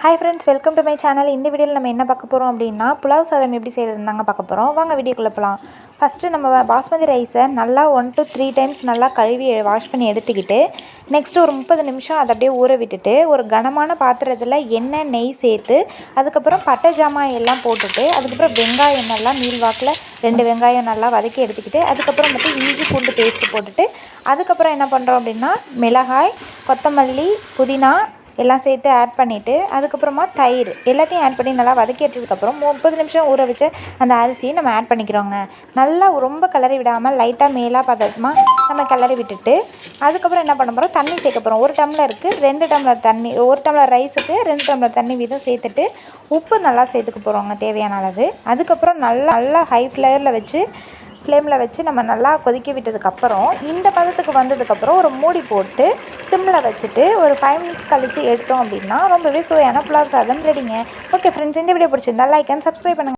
Hi friends welcome to my channel இந்த வீடியோவில் நம்ம என்ன பார்க்க போகிறோம் அப்படின்னா புலாவ் சாதம் எப்படி செய்கிறதுன்னு தாங்க பார்க்க போகிறோம் வாங்க வீடியோக்குள்ளே போகலாம் ஃபஸ்ட்டு நம்ம பாஸ்மதி ரைஸை நல்லா ஒன் டு த்ரீ டைம்ஸ் நல்லா கழுவி வாஷ் பண்ணி எடுத்துக்கிட்டு நெக்ஸ்ட்டு ஒரு முப்பது நிமிஷம் அதை அப்படியே ஊற விட்டுட்டு ஒரு கனமான பாத்திரத்தில் எண்ணெய் நெய் சேர்த்து அதுக்கப்புறம் பட்டை ஜாமான் எல்லாம் போட்டுட்டு அதுக்கப்புறம் வெங்காயம் நல்லா நீள்வாக்கில் ரெண்டு வெங்காயம் நல்லா வதக்கி எடுத்துக்கிட்டு அதுக்கப்புறம் மட்டும் இஞ்சி பூண்டு பேஸ்ட்டு போட்டுட்டு அதுக்கப்புறம் என்ன பண்ணுறோம் அப்படின்னா மிளகாய் கொத்தமல்லி புதினா எல்லாம் சேர்த்து ஆட் பண்ணிவிட்டு அதுக்கப்புறமா தயிர் எல்லாத்தையும் ஆட் பண்ணி நல்லா வதக்கி எடுத்ததுக்கப்புறம் முப்பது நிமிஷம் ஊற வச்ச அந்த அரிசியை நம்ம ஆட் பண்ணிக்கிறோங்க. நல்லா ரொம்ப கிளறி விடாமல் லைட்டாக மேலாக பதமாக நம்ம கிளறி விட்டுட்டு அதுக்கப்புறம் என்ன பண்ண போகிறோம் தண்ணி சேர்க்க போகிறோம் ஒரு டம்ளருக்கு ரெண்டு டம்ளர் தண்ணி ஒரு டம்ளர் ரைஸுக்கு ரெண்டு டம்ளர் தண்ணி வீதம் சேர்த்துட்டு உப்பு நல்லா சேர்த்துக்க போகிறோங்க தேவையான அளவு. அதுக்கப்புறம் நல்லா நல்லா ஹை ஃப்ளேயரில் வச்சு ஃப்ளேமில் வச்சு நம்ம நல்லா கொதிக்க விட்டதுக்கப்புறம் இந்த பதத்துக்கு வந்ததுக்கப்புறம் ஒரு மூடி போட்டு சிம்மில் வச்சுட்டு ஒரு ஃபைவ் மினிட்ஸ் கழித்து எடுத்தோம் அப்படின்னா ரொம்பவே சுவையான புலாவ் சாதம் ரெடிங்க ஓகே ஃப்ரெண்ட்ஸ் இந்த வீடியோ பிடிச்சிருந்தா லைக் அண்ட் சப்ஸ்கிரைப் பண்ணுங்கள்